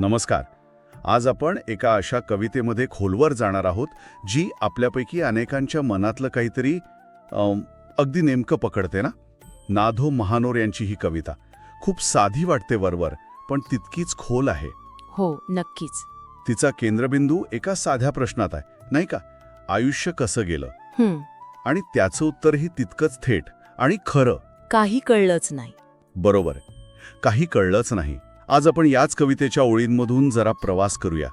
नमस्कार. आज आपण एका अशा कवितेमध्ये खोलवर जाणार आहोत जी आपल्यापैकी अनेकांच्या मनातलं काहीतरी अगदी नेमकं पकडते ना? नाधो महानोर यांची ही कविता. खूप साधी वाटते वरवर पण तितकीच खोल आहे. हो नक्कीच. तिचा केंद्रबिंदू एका साध्या प्रश्नात आहे नाही का? आयुष्य कसं गेलं? आणि त्याचं उत्तरही तितकंच थेट आणि खरं. काही कळलंच नाही. बरोबर. काही कळलंच नाही. आज आपण याच कवितेच्या ओळींमधून जरा प्रवास करूया.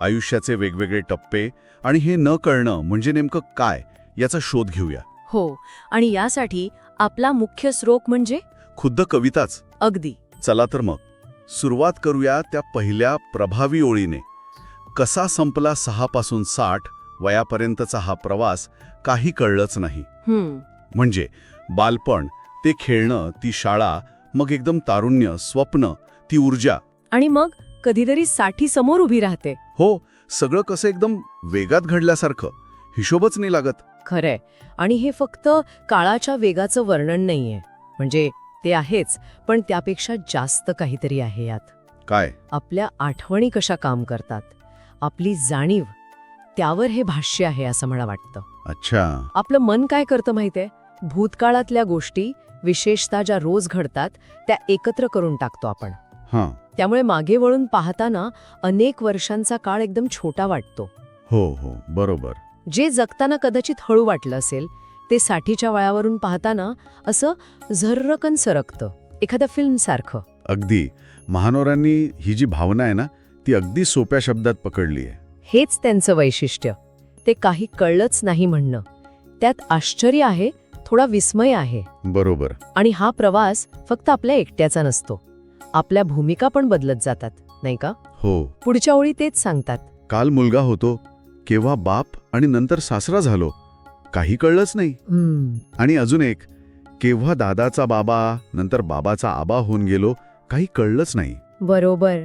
आयुष्याचे वेगवेगळे टप्पे आणि हे न कळणं म्हणजे नेमकं काय याचा शोध घेऊया. हो आणि यासाठी आपला मुख्य स्रोत म्हणजे? खुद्द कविताच. अगदी. चला तर मग. सुरुवात करूया त्या पहिल्या प्रभावी ओळीने. कसा संपला सहापासून साठ वयापर्यंतचा हा प्रवास काही कळलंच नाही. म्हणजे बालपण ते खेळणं ती शाळा मग एकदम तारुण्य स्वप्न ती ऊर्जा. आणि मग कधीतरी साठी समोर उभी राहते. हो सगळं कसं एकदम वेगात घडल्यासारखं. हिशोबच नाही लागत. खरंय. आणि हे फक्त काळाच्या वेगाचं वर्णन नाहीये. म्हणजे ते आहेच पण त्यापेक्षा जास्त काहीतरी आहे यात. काय? आपल्या आठवणी कशा काम करतात. आपली जाणीव. त्यावर हे भाष्य आहे असं मला वाटतं. अच्छा. आपलं मन काय करतं माहितीये? भूतकाळातल्या गोष्टी विशेषतः ज्या रोज घडतात त्या एकत्र करून टाकतो आपण. त्यामुळे मागे वळून पाहताना अनेक वर्षांचा काळ एकदम छोटा वाटतो. हो हो. बरोबर. जे जगताना कदाचित हळू वाटलं असेल ते साठीच्या वयावरून पाहताना असं झर्रकन सरकतं एखाद्या फिल्मसारखं. अगदी. महानोरांनी ही जी भावना आहे ना ती अगदी सोप्या शब्दात पकडली आहे. हेच त्यांचं वैशिष्ट्य. ते काही कळलंच नाही म्हणणं. त्यात आश्चर्य आहे थोडा विस्मय आहे. बरोबर. आणि हा प्रवास फक्त आपल्या एकट्याचा नसतो. आपल्या भूमिका पण बदलत जातात नाही का? हो. पुढच्या ओळी तेच सांगतात. काल मुलगा होतो केव्हा बाप आणि नंतर सासरा झालो काही कळलंच नाही. आणि अजून एक केव्हा दादाचा बाबा नंतर बाबाचा आबा होऊन गेलो काही कळलंच नाही. बरोबर.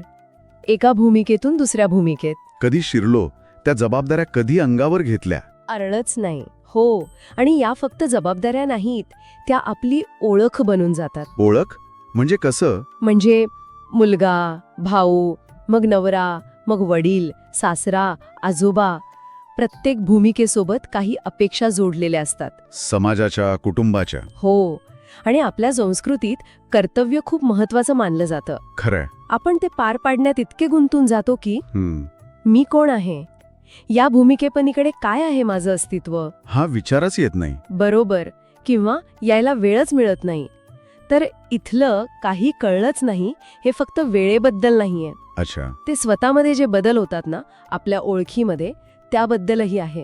एका भूमिकेतून दुसऱ्या भूमिकेत. कधी शिरलो त्या जबाबदाऱ्या कधी अंगावर घेतल्या. अरळच नाही. हो. आणि या फक्त जबाबदाऱ्या नाहीत त्या आपली ओळख बनून जातात. ओळख? म्हणजे कसं? म्हणजे मुलगा भाऊ मग नवरा मग वडील सासरा आजोबा प्रत्येक भूमिकेसोबत काही अपेक्षा जोडलेल्या असतात. समाजाच्या कुटुंबाच्या. हो. आणि आपल्या संस्कृतीत कर्तव्य खूप महत्वाचं मानलं जातं. खरंय. आपण ते पार पाडण्यात इतके गुंतून जातो की हम्म. मी कोण आहे? या भूमिकेपलीकडे काय आहे माझं अस्तित्व? हा विचारच येत नाही. बरोबर. किंवा यायला वेळच मिळत नाही. तर इथलं काही कळलंच नाही हे फक्त वेळेबद्दल नाहीये. अच्छा. ते स्वतःमध्ये जे बदल होतात ना आपल्या ओळखीमध्ये त्याबद्दलही आहे.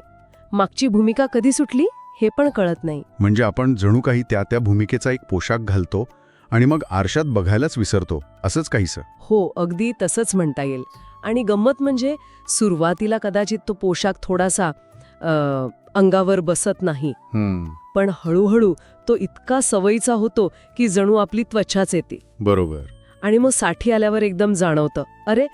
मागची भूमिका कधी सुटली हे पण कळत नाही. म्हणजे आपण जणू काही त्या त्या भूमिकेचा एक पोशाख घालतो आणि मग आरशात बघायलाच विसरतो असंच काहीसं? हो अगदी तसंच म्हणता येईल. आणि गंमत म्हणजे सुरुवातीला कदाचित तो पोशाख थोडासा अंगावर बसत नाही. पण हळूहळू तो इतका सवयीचा होतो की जणू आपली त्वचाच येते. बरोबर. आणि मग साठी आल्यावर एकदम जाणवतं. अरे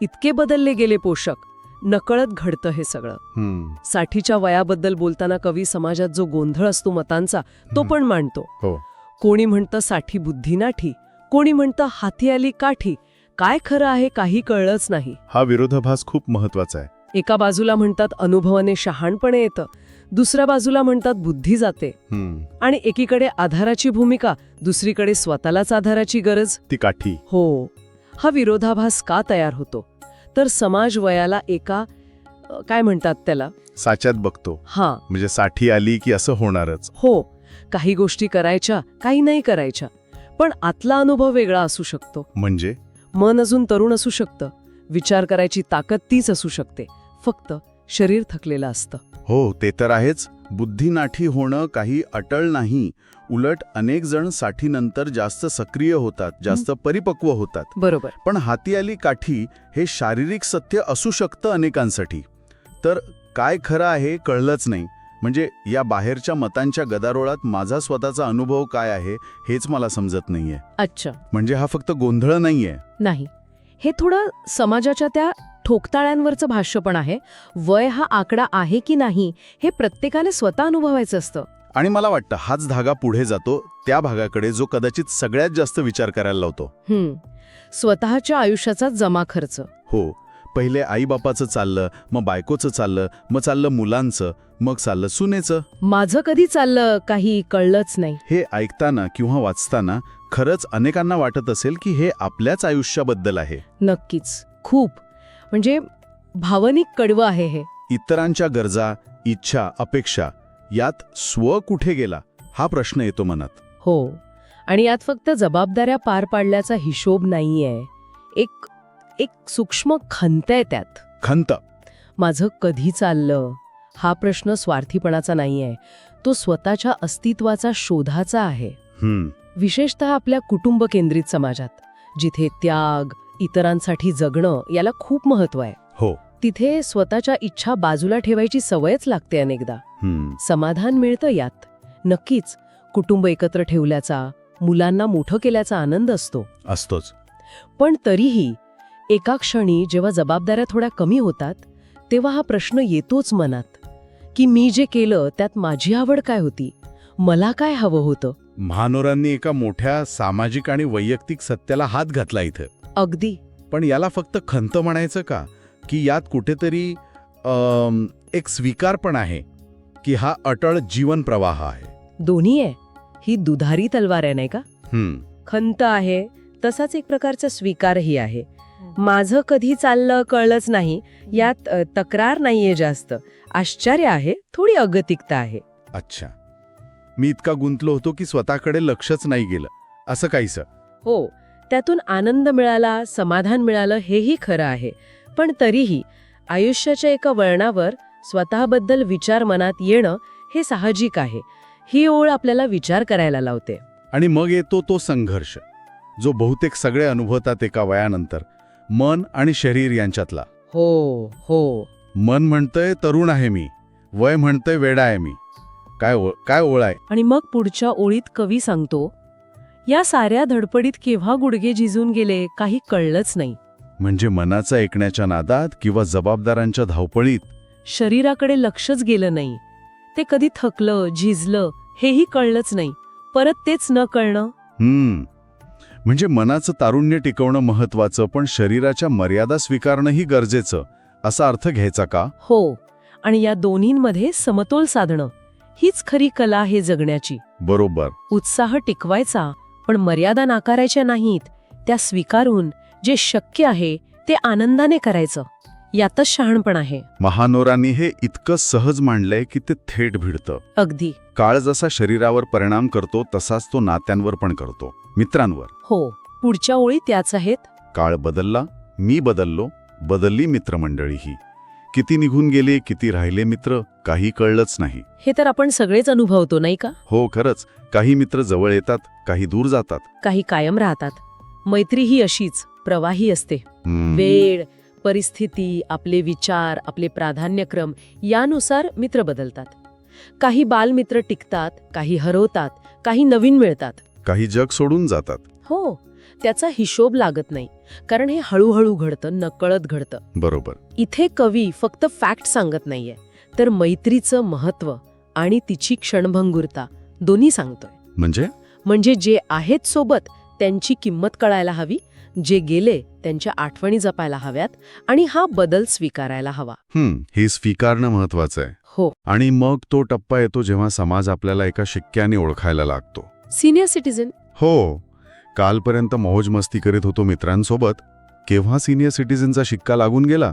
इतके बदलले गेले पोषक. नकळत घडतं हे सगळं. हम्म. साठीच्या वयाबद्दल बोलताना कवी समाजात जो गोंधळ असतो मतांचा तो. पण मांडतो. हो. कोणी म्हणतं साठी बुद्धी नाठी कोणी म्हणतं हाती आली काठी. काय खरं आहे काही कळलंच नाही. हा विरोधाभास खूप महत्त्वाचा आहे. एका बाजूला म्हणतात अनुभवाने शहाणपणे येतं दुसऱ्या बाजूला म्हणतात बुद्धी जाते. आणि एकीकडे आधाराची भूमिका दुसरीकडे स्वतःलाच आधाराची गरज. ती काठी. हो. हा विरोधाभास का तयार होतो? तर समाज वयाला एका काय म्हणतात त्याला? साच्यात बघतो. हा. म्हणजे साठी आली की असं होणारच. हो. काही गोष्टी करायच्या काही नाही करायच्या. पण आतला अनुभव वेगळा असू शकतो. म्हणजे? मन अजून तरुण असू शकतं. विचार करायची ताकद तीच असू शकते. फक्त शरीर थकलेलं असतं. हो ते तर आहेच. बुद्धिनाठी होणं काही अटळ नाही. उलट अनेक जण साठीनंतर जास्त सक्रिय होतात जास्त परिपक्व होतात. बरोबर. पण हाती आली काठी हे शारीरिक सत्य असू शकतं अनेकांसाठी. तर काय खरं आहे कळलंच नाही. म्हणजे या बाहेरच्या मतांच्या गदारोळात माझा स्वतःचा अनुभव काय आहे हेच मला समजत नाहीये. अच्छा. म्हणजे हा फक्त गोंधळ नाहीये. नाही. हे थोडं समाजाच्या त्या ठोकताळ्यांवरचं भाष्य पण आहे वय हा आकडा आहे की नाही हे प्रत्येकाने स्वतः अनुभवायचं असतं. आणि मला वाटतं हाच धागा पुढे जातो त्या भागाकडे जो कदाचित सगळ्यात जास्त विचार करायला लावतो. स्वतःच्या आयुष्याचा जमा खर्च. हो. पहिले आईबापाचं चाललं मग बायकोचं चाललं मग चाललं मुलांचं मग चाललं सुनेचं. माझं कधी चाललं काही कळलंच नाही. हे ऐकताना किंवा वाचताना खरंच अनेकांना वाटत असेल की हे आपल्याच आयुष्याबद्दल आहे. नक्कीच. खूप. म्हणजे भावनिक कडवं आहे हे. इतरांच्या गरजा इच्छा अपेक्षा यात स्व कुठे गेला हा प्रश्न येतो मनात. हो. आणि यात फक्त जबाबदाऱ्या पार पाडल्याचा हिशोब नाहीये. एक एक सूक्ष्म खंत आहे त्यात. खंत. माझं कधी चाललं हा प्रश्न स्वार्थीपणाचा नाहीये. तो स्वतःच्या अस्तित्वाचा शोधाचा आहे. विशेषतः आपल्या कुटुंब केंद्रित समाजात जिथे त्याग इतरांसाठी जगणं याला खूप महत्त्व आहे. हो. तिथे स्वतःच्या इच्छा बाजूला ठेवायची सवयच लागते अनेकदा. समाधान मिळतं यात. नक्कीच कुटुंब एकत्र ठेवल्याचा मुलांना मोठं केल्याचा आनंद असतो. असतोच. पण तरीही एका क्षणी जेव्हा जबाबदाऱ्या थोड्या कमी होतात तेव्हा हा प्रश्न येतोच मनात. की मी जे केलं त्यात माझी आवड काय होती? मला काय हवं होतं? महानोरांनी एका मोठ्या सामाजिक आणि वैयक्तिक सत्याला हात घातला इथं. अगदी. पण याला फक्त खंत म्हणायचं का? की यात कुठेतरी एक स्वीकार पण आहे की हा अटळ जीवन प्रवाह आहे. दोन्ही आहे. ही दुधारी तलवार आहे नाही का? हम्म. खंत आहे तसाच एक प्रकारचा स्वीकारही आहे. माझं कधी चाललं कळलंच नाही. यात तक्रार नाहीये जास्त. आश्चर्य आहे थोडी अगतिकता आहे. अच्छा. मी इतका गुंतलो होतो की स्वतःकडे लक्षच नाही गेलं. असं काहीसं? हो. त्यातून आनंद मिळाला समाधान मिळालं हेही खरं आहे. पण तरीही आयुष्याच्या एका वळणावर स्वतःबद्दल विचार मनात येणं हे साहजिक आहे. ही ओळ आपल्याला विचार करायला लावते. आणि मग येतो तो संघर्ष जो बहुतेक सगळे अनुभवतात एका वयानंतर मन आणि शरीर यांच्यातला. हो हो. मन म्हणतंय तरुण आहे मी वय म्हणतंय वेडा आहे मी. काय काय ओळ आहे? आणि मग पुढच्या ओळीत कवी सांगतो या साऱ्या धडपडीत केव्हा गुडघे झिजून गेले काही कळलंच नाही. म्हणजे मनाचं ऐकण्याच्या नादात किंवा जबाबदारांच्या धावपळीत? शरीराकडे लक्षच गेलं नाही. ते कधी थकलं झिजलं हेही कळलंच नाही. परत तेच न कळणं? हम्म. म्हणजे मनाचं तारुण्य टिकवणं महत्वाचं पण शरीराच्या मर्यादा स्वीकारणंही गरजेचं असा अर्थ घ्यायचा का? हो. आणि या दोन्हींमध्ये समतोल साधणं. हीच खरी कला आहे जगण्याची. बरोबर. उत्साह टिकवायचा पण मर्यादा नाकारायच्या नाहीत त्या स्वीकारून जे शक्य आहे ते आनंदाने करायचं. यातच शहाणपण आहे. महानोरांनी हे इतकं सहज मांडलंय की ते थेट भिडतं. अगदी. काळ जसा शरीरावर परिणाम करतो तसाच तो नात्यांवर पण करतो. मित्रांवर. हो पुढच्या ओळी त्याच आहेत. काळ बदलला मी बदललो बदलली मित्रमंडळीही. किती निघून गेले किती राहिले मित्र काही कळलंच नाही. हे तर आपण सगळेच अनुभवतो नाही का? हो खरंच. काही मित्र जवळ येतात काही दूर जातात. काही कायम राहतात. मैत्री ही अशीच प्रवाही असते. वेळ परिस्थिती आपले विचार आपले प्राधान्यक्रम यानुसार मित्र बदलतात. काही बालमित्र टिकतात काही हरवतात काही नवीन मिळतात. काही जग सोडून जातात. हो. त्याचा हिशोब लागत नाही. कारण हे हळूहळू घडतं नकळत घडतं. बरोबर. इथे कवी फक्त फॅक्ट सांगत नाहीये. तर मैत्रीचं महत्त्व आणि तिची क्षणभंगुरता दोन्ही सांगतोय. म्हणजे? म्हणजे जे आहेत सोबत त्यांची किंमत कळायला हवी. जे गेले त्यांच्या आठवणी जपायला हव्यात. आणि हा बदल स्वीकारायला हवा. हम्म हे स्वीकारणं महत्वाचं आहे. हो. आणि मग तो टप्पा येतो जेव्हा समाज आपल्याला एका शिक्क्याने ओळखायला लागतो. Senior citizen. हो. कालपर्यंत मौज मस्ती करीत होतो मित्रांसोबत केव्हा सिनियर सिटीझनचा शिक्का लागून गेला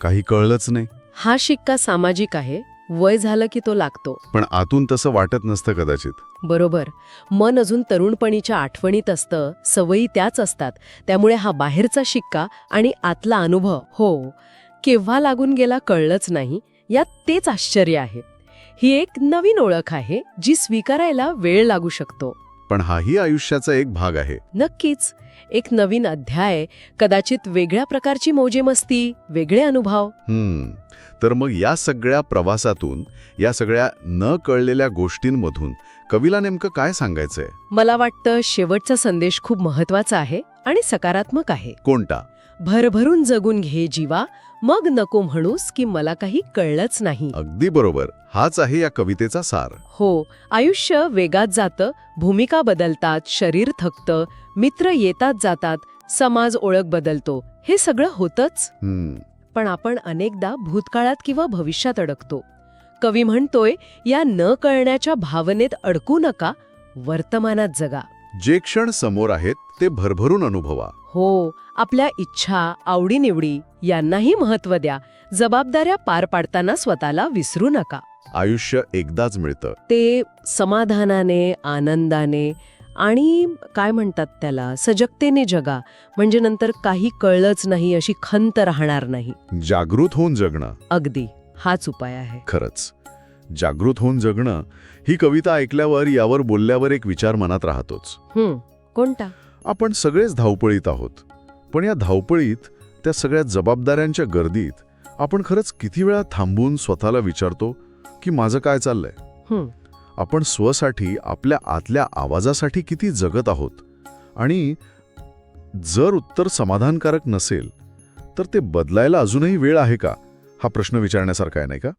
काही कळलंच नाही. हा शिक्का सामाजिक आहे वय झालं की तो लागतो. पण आतून तसं वाटत नसतं कदाचित. बरोबर. मन अजून तरुणपणीच्या आठवणीत असतं सवयी त्याच असतात. त्यामुळे हा बाहेरचा शिक्का आणि आतला अनुभव हो केव्हा लागून गेला कळलंच नाही यात तेच आश्चर्य आहे. ही एक नवीन ओळख आहे जी स्वीकारायला वेळ लागू शकतो. पण हाही आयुष्याचा एक भाग आहे. नक्कीच. एक नवीन अध्याय कदाचित वेगळ्या प्रकारची मौजेमस्ती वेगळे अनुभव. हम्म. तर मग या सगळ्या प्रवासातून या सगळ्या न कळलेल्या गोष्टींमधून कवीला नेमकं काय सांगायचंय? मला वाटतं शेवटचा संदेश खूप महत्त्वाचा आहे आणि सकारात्मक आहे. कोणता? भरभरून जगून घे जीवा मग नको म्हणूस की मला काही कळलंच नाही. अगदी बरोबर. हाच आहे या कवितेचा सार. हो आयुष्य वेगात जातं भूमिका बदलतात शरीर थकतं मित्र येतात जातात समाज ओळख बदलतो. हे सगळं होतच. हम्म, पण आपण अनेकदा भूतकाळात किंवा भविष्यात अडकतो. कवी म्हणतोय या न कळण्याच्या भावनेत अडकू नका वर्तमानात जगा. जे क्षण समोर आहेत ते भरभरून अनुभवा. हो आपल्या इच्छा आवडीनिवडी यांनाही महत्त्व द्या. जबाबदाऱ्या पार पाडताना स्वतःला विसरू नका. आयुष्य एकदाच मिळतं. ते समाधानाने आनंदाने आणि काय म्हणतात त्याला? सजगतेने जगा. म्हणजे नंतर काही कळलंच नाही अशी खंत राहणार नाही. जागृत होऊन जगणं. अगदी. हाच उपाय आहे. खरंच. जागृत होऊन जगणं ही कविता ऐकल्यावर यावर बोलल्यावर एक विचार मनात राहतोच. कोणता? आपण सगळेच धावपळीत आहोत. पण या धावपळीत त्या सगळ्या जबाबदाऱ्यांच्या गर्दीत आपण खरंच किती वेळा थांबून स्वतःला विचारतो की माझं काय चाललंय? हं, आपण स्वसाठी आपल्या आतल्या आवाजासाठी किती जगत आहोत? आणि जर उत्तर समाधानकारक नसेल तर ते बदलायला अजूनही वेळ आहे का? हा प्रश्न विचारण्यासारखा आहे नाही का?